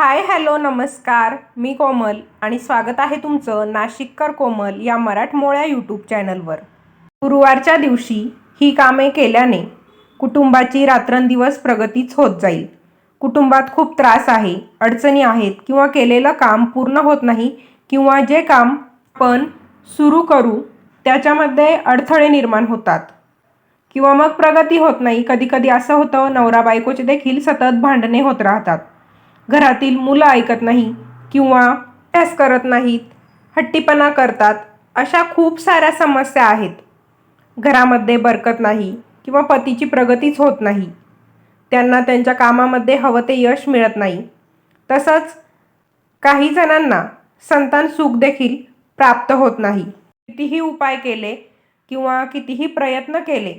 Hi hello नमस्कार. मी कोमल आणि स्वागत आहे तुमचं नाशिककर कोमल या मराठमोळ्या यूट्यूब चॅनलवर. गुरुवारच्या दिवशी ही कामे केल्याने कुटुंबाची रात्रंदिवस प्रगतीच होत जाईल. कुटुंबात खूप त्रास आहे अडचणी आहेत किंवा केलेलं काम पूर्ण होत नाही किंवा जे काम आपण सुरू करू त्याच्यामध्ये अडथळे निर्माण होतात. किंवा मग प्रगती होत नाही. कधीकधी असं होतं नवरा बायकोचे देखील सतत भांडणे होत राहतात. घरातील मुलं ऐकत नाही किंवा अभ्यास करत नाहीत हट्टीपणा करतात अशा खूप साऱ्या समस्या आहेत. घरामध्ये बरकत नाही किंवा पतीची प्रगतीच होत नाही. त्यांना त्यांच्या कामामध्ये हवं ते यश मिळत नाही. तसंच काही जणांना संतान सुख देखील प्राप्त होत नाही. कितीही उपाय केले किंवा कितीही प्रयत्न केले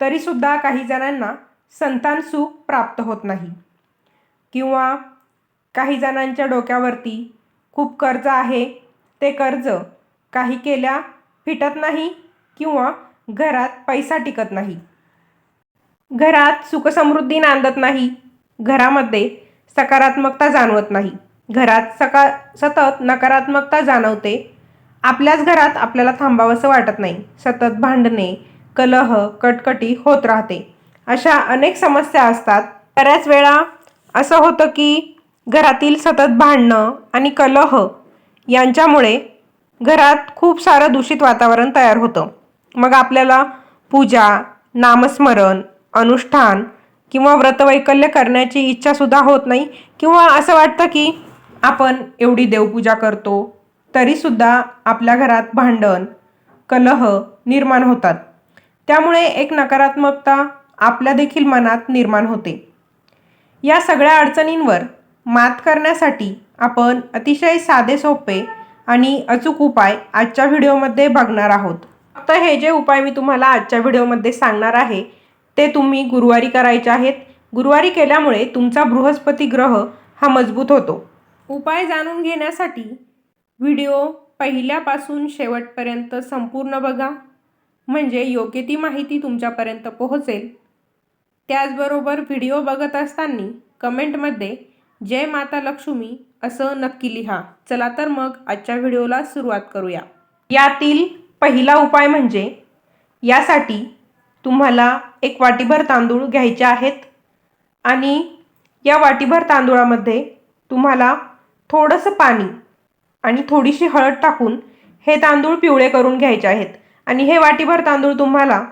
तरीसुद्धा काही जणांना संतान सुख प्राप्त होत नाही. किंवा काही जणांच्या डोक्यावरती खूप कर्ज आहे ते कर्ज काही केल्या फिटत नाही किंवा घरात पैसा टिकत नाही. घरात सुखसमृद्धी नांदत नाही घरामध्ये सकारात्मकता जाणवत नाही. घरात सका सतत नकारात्मकता जाणवते. आपल्याच घरात आपल्याला थांबावंसं वाटत नाही. सतत भांडणे कलह कटकटी होत राहते. अशा अनेक समस्या असतात. बऱ्याच वेळा असं होतं की घरातील सतत भांडणं आणि कलह यांच्यामुळे घरात खूप सारं दूषित वातावरण तयार होतं. मग आपल्याला पूजा नामस्मरण अनुष्ठान किंवा व्रतवैकल्य करण्याची इच्छासुद्धा होत नाही किंवा असं वाटतं की आपण एवढी देवपूजा करतो तरीसुद्धा आपल्या घरात भांडण कलह निर्माण होतात. त्यामुळे एक नकारात्मकता आपल्या देखील मनात निर्माण होते. या सगळ्या अडचणींवर मात करण्यासाठी आपण अतिशय साधे सोपे आणि अचूक उपाय आजच्या व्हिडिओमध्ये बघणार आहोत. फक्त हे जे उपाय मी तुम्हाला आजच्या व्हिडिओमध्ये सांगणार आहे ते तुम्ही गुरुवारी करायचे आहेत. गुरुवारी केल्यामुळे तुमचा बृहस्पती ग्रह हा मजबूत होतो. उपाय जाणून घेण्यासाठी व्हिडिओ पहिल्यापासून शेवटपर्यंत संपूर्ण बघा. म्हणजे योग्य ती माहिती तुमच्यापर्यंत पोहोचेल. त्याचबरोबर व्हिडिओ बघत असताना कमेंटमध्ये जय माता लक्ष्मी असं नक्की लिहा. चला तर मग आजच्या व्हिडिओला सुरुवात करूया. यातील पहिला उपाय म्हणजे यासाठी तुम्हाला एक वाटीभर तांदूळ घ्यायचे आहेत आणि या वाटीभर तांदूळामध्ये तुम्हाला थोडंसं पाणी आणि थोडीशी हळद टाकून हे तांदूळ पिवळे करून घ्यायचे आहेत. आणि हे वाटीभर तांदूळ तुम्हाला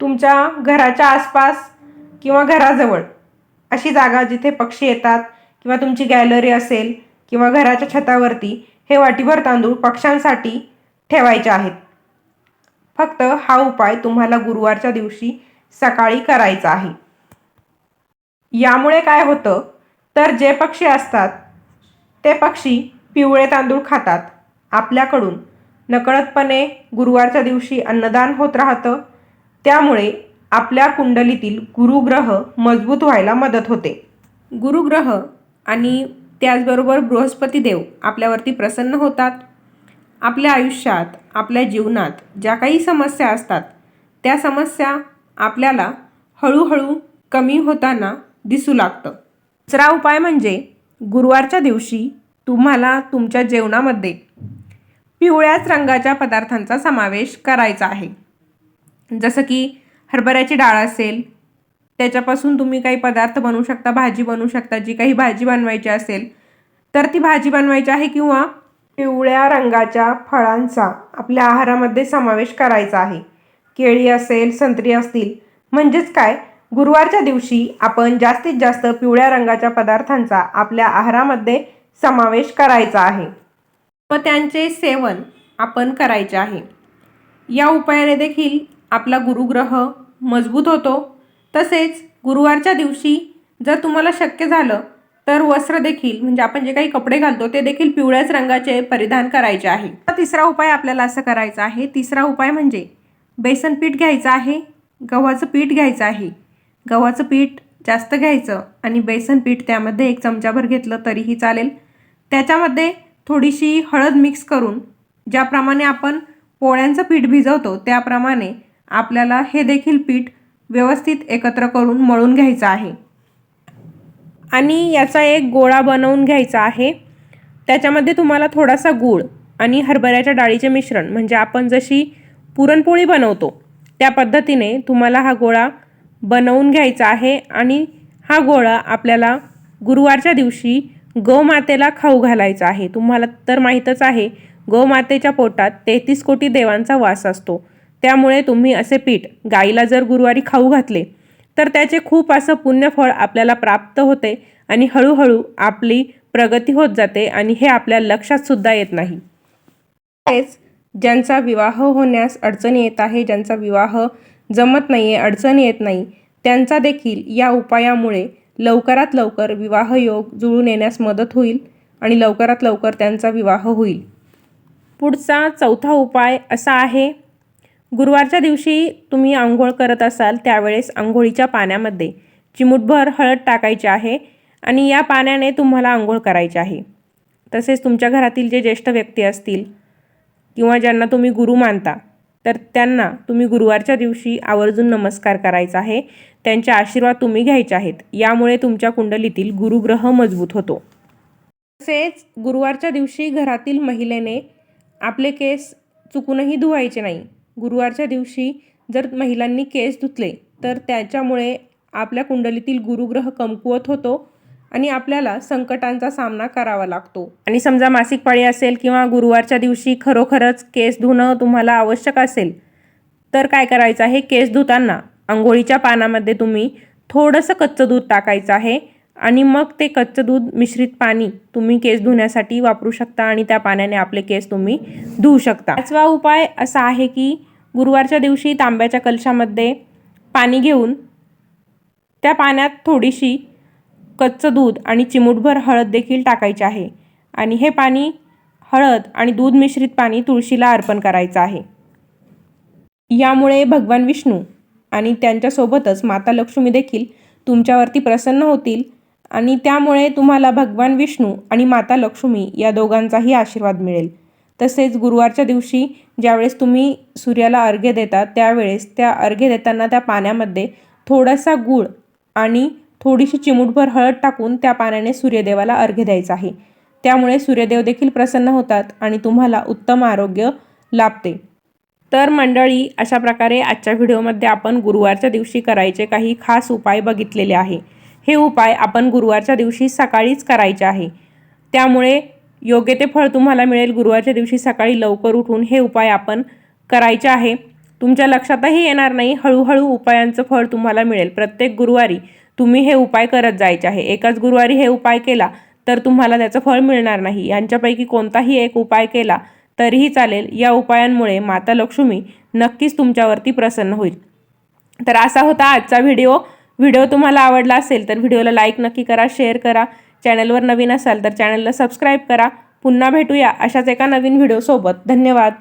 तुमच्या घराच्या आसपास किंवा घराजवळ अशी जागा जिथे पक्षी येतात किंवा तुमची गॅलरी असेल किंवा घराच्या छतावरती हे वाटीभर तांदूळ पक्ष्यांसाठी ठेवायचे आहेत. फक्त हा उपाय तुम्हाला गुरुवारच्या दिवशी सकाळी करायचा आहे. यामुळे काय होतं? तर जे पक्षी असतात ते पक्षी पिवळे तांदूळ खातात. आपल्याकडून नकळतपणे गुरुवारच्या दिवशी अन्नदान होत राहतं. त्यामुळे आपल्या कुंडलीतील गुरुग्रह मजबूत व्हायला मदत होते. गुरुग्रह आणि त्याचबरोबर बृहस्पती देव आपल्यावरती प्रसन्न होतात. आपल्या आयुष्यात आपल्या जीवनात ज्या काही समस्या असतात त्या समस्या आपल्याला हळूहळू कमी होताना दिसू लागतं. दुसरा उपाय म्हणजे गुरुवारच्या दिवशी तुम्हाला तुमच्या जेवणामध्ये पिवळ्याच रंगाच्या पदार्थांचा समावेश करायचा आहे. जसं की हरभऱ्याची डाळ असेल त्याच्यापासून तुम्ही काही पदार्थ बनवू शकता भाजी बनवू शकता जी काही भाजी बनवायची असेल तर ती भाजी बनवायची आहे किंवा पिवळ्या रंगाच्या फळांचा आपल्या आहारामध्ये समावेश करायचा आहे. केळी असेल संत्री असतील म्हणजेच काय? गुरुवारच्या दिवशी आपण जास्तीत जास्त पिवळ्या रंगाच्या पदार्थांचा आपल्या आहारामध्ये समावेश करायचा आहे. व त्यांचे सेवन आपण करायचे आहे. या उपायाने देखील आपला गुरुग्रह मजबूत होतो. तसेच गुरुवारच्या दिवशी जर तुम्हाला शक्य झालं तर वस्त्र देखील म्हणजे आपण जे काही कपडे घालतो ते देखील पिवळ्याच रंगाचे परिधान करायचे आहे. तिसरा उपाय आपल्याला असं करायचा आहे. तिसरा उपाय म्हणजे बेसन पीठ घ्यायचं आहे गव्हाचं पीठ घ्यायचं आहे. गव्हाचं पीठ जास्त घ्यायचं आणि बेसन पीठ त्यामध्ये एक चमचाभर घेतलं तरीही चालेल. त्याच्यामध्ये थोडीशी हळद मिक्स करून ज्याप्रमाणे आपण पोळ्यांचं पीठ भिजवतो त्याप्रमाणे आपल्याला हे देखील पीठ व्यवस्थित एकत्र करून मळून घ्यायचं आहे. आणि याचा एक गोळा बनवून घ्यायचा आहे. त्याच्यामध्ये तुम्हाला थोडासा गूळ आणि हरभऱ्याच्या डाळीचे मिश्रण म्हणजे आपण जशी पुरणपोळी बनवतो त्या पद्धतीने तुम्हाला हा गोळा बनवून घ्यायचा आहे. आणि हा गोळा आपल्याला गुरुवारच्या दिवशी गोमातेला खाऊ घालायचा आहे. तुम्हाला तर माहीतच आहे गोमातेच्या पोटात तेहतीस कोटी देवांचा वास असतो. त्यामुळे तुम्ही असे पीठ गाईला जर गुरुवारी खाऊ घातले तर त्याचे खूप असं पुण्यफळ आपल्याला प्राप्त होते आणि हळूहळू आपली प्रगती होत जाते आणि हे आपल्या लक्षात सुद्धा येत नाही. तसेच ज्यांचा विवाह होण्यास अडचणी येत आहे ज्यांचा विवाह जमत नाही आहे अडचणी येत नाही त्यांचा देखील या उपायामुळे लवकरात लवकर विवाह योग जुळून येण्यास मदत होईल आणि लवकरात लवकर त्यांचा विवाह होईल. पुढचा चौथा उपाय असा आहे गुरुवारच्या दिवशी तुम्ही आंघोळ करत असाल त्यावेळेस आंघोळीच्या पाण्यामध्ये चिमूटभर हळद टाकायची आहे आणि या पाण्याने तुम्हाला आंघोळ करायची आहे. तसेच तुमच्या घरातील जे ज्येष्ठ व्यक्ती असतील किंवा ज्यांना तुम्ही गुरु मानता तर त्यांना तुम्ही गुरुवारच्या दिवशी आवर्जून नमस्कार करायचा आहे. त्यांचे आशीर्वाद तुम्ही घ्यायचे आहेत. यामुळे तुमच्या कुंडलीतील गुरुग्रह मजबूत होतो. तसेच गुरुवारच्या दिवशी घरातील महिलेने आपले केस चुकूनही धुवायचे नाही. गुरुवारच्या दिवशी जर महिलांनी केस धुतले तर त्याच्यामुळे आपल्या कुंडलीतील गुरुग्रह कमकुवत होतो आणि आपल्याला संकटांचा सामना करावा लागतो. आणि समजा मासिक पाळी असेल किंवा गुरुवारच्या दिवशी खरोखरच केस धुणं तुम्हाला आवश्यक असेल तर काय करायचं आहे? केस धुताना आंघोळीच्या पानामध्ये तुम्ही थोडंसं कच्चं दूध टाकायचं आहे. आणि मग ते कच्चं दूध मिश्रित पाणी तुम्ही केस धुण्यासाठी वापरू शकता आणि त्या पाण्याने आपले केस तुम्ही धुवू शकता. पाचवा उपाय असा आहे की गुरुवारच्या दिवशी तांब्याच्या कलशामध्ये पाणी घेऊन त्या पाण्यात थोडीशी कच्चं दूध आणि चिमूटभर हळद देखील टाकायचे आहे आणि हे पाणी हळद आणि दूध मिश्रित पाणी तुळशीला अर्पण करायचं आहे. यामुळे भगवान विष्णू आणि त्यांच्यासोबतच माता लक्ष्मी देखील तुमच्यावरती प्रसन्न होतील आणि त्यामुळे तुम्हाला भगवान विष्णू आणि माता लक्ष्मी या दोघांचाही आशीर्वाद मिळेल. तसेच गुरुवारच्या दिवशी ज्यावेळेस तुम्ही सूर्याला अर्घ्य देता त्यावेळेस त्या अर्घ्य देताना त्या पाण्यामध्ये थोडासा गूळ आणि थोडीशी चिमूटभर हळद टाकून त्या पाण्याने सूर्यदेवाला अर्घ्य द्यायचं आहे. त्यामुळे सूर्यदेव देखील प्रसन्न होतात आणि तुम्हाला उत्तम आरोग्य लाभते. तर मंडळी अशा प्रकारे आजच्या व्हिडिओमध्ये आपण गुरुवारच्या दिवशी करायचे काही खास उपाय बघितलेले आहे. हे उपाय आपण गुरुवारच्या दिवशी सकाळीच करायचे आहे. त्यामुळे योग्य ते फळ तुम्हाला मिळेल गुरुवारच्या दिवशी सकाळी लवकर उठून हे उपाय आपण करायचे आहे. तुमच्या लक्षातही येणार नाही हळूहळू उपायांचं फळ तुम्हाला मिळेल. प्रत्येक गुरुवारी तुम्ही हे उपाय करत जायचे आहे. एकाच गुरुवारी हे उपाय केला तर तुम्हाला त्याचं फळ मिळणार नाही. यांच्यापैकी कोणताही एक उपाय केला तरीही चालेल. या उपायांमुळे माता लक्ष्मी नक्कीच तुमच्यावरती प्रसन्न होईल. तर असा होता आजचा व्हिडिओ. व्हिडिओ तुम्हाला आवडला असेल तर व्हिडिओला लाईक नक्की करा शेअर करा. चॅनलवर नवीन असाल तर चॅनलला सबस्क्राईब करा. पुन्हा भेटूया अशाच एका नवीन व्हिडिओसोबत धन्यवाद.